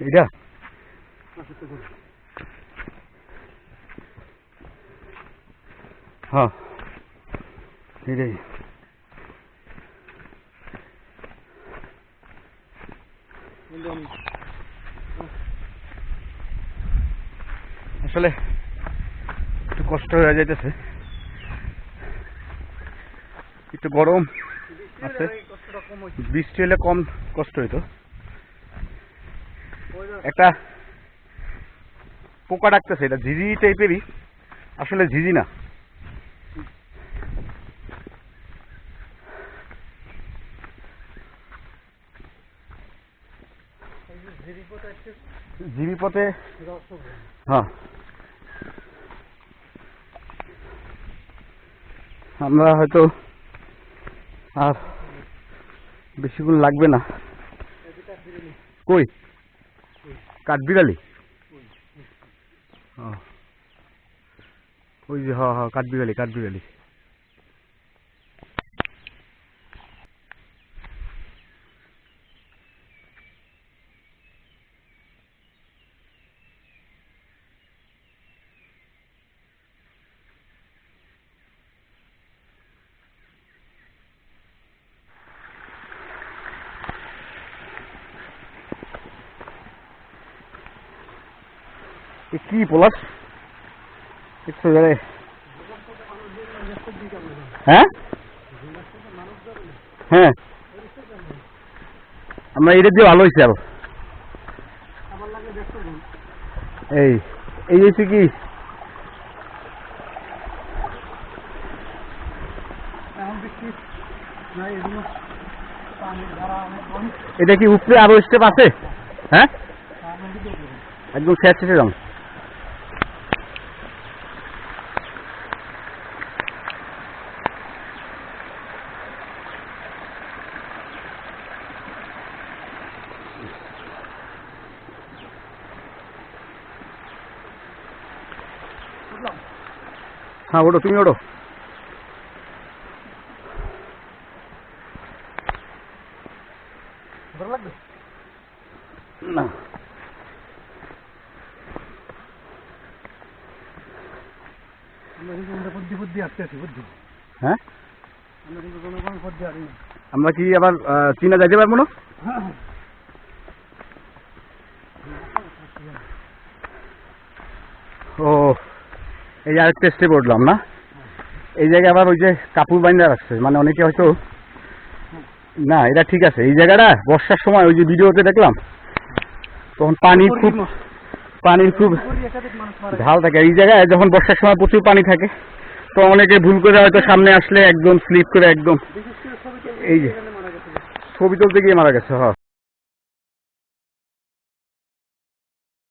এটা? হ্যাঁ। এটাই। আসলে একটু কষ্ট হয়ে যাইতেছে। একটু গরম আছে। বৃষ্টি হলে কম কষ্ট হইতো। একটা পোকা ডাকতেছে, এটা ঝিঝি টাইপেরই। আসলে ঝিঝি না। পথে হ্যাঁ। আমরা হয়তো আর বেশিক্ষণ লাগবে না। কই? কাঠবিড়ালি ও। ওই যে হ হ কাঠবিড়ালি কাঠবিড়ালি কি পলাশ একটু জানে? হ্যাঁ? হ্যাঁ। আমরা এটা দিয়ে ভালো হয়েছে আরও। এই এই হয়েছে কি? এটা কি উপরে আরও স্টেপ আছে? হ্যাঁ? একদম শেষ শেষে যাও হ্যাঁ ওটো তুমি না। বুদ্ধি হ্যাঁ? আমরা না। আমরা কি আবার চীনা যাইতে পারব না? ও। এই যে আরেকটা স্টেপ উঠলাম না? এই জায়গায় আবার ওই যে কাপড় বাইন্দা রাখছে মানে অনেকে হয়তো না এটা ঠিক আছে। এই জায়গাটা বর্ষার সময় ওই যে ভিডিওতে দেখলাম তখন পানি খুব পানির খুব ঢাল থাকে। এই জায়গায় যখন বর্ষার সময় প্রচুর পানি থাকে তো অনেকে ভুল করে হয়তো সামনে আসলে একদম স্লিপ করে একদম এই যে ছবি তুলতে গিয়ে মারা গেছে হ্যাঁ।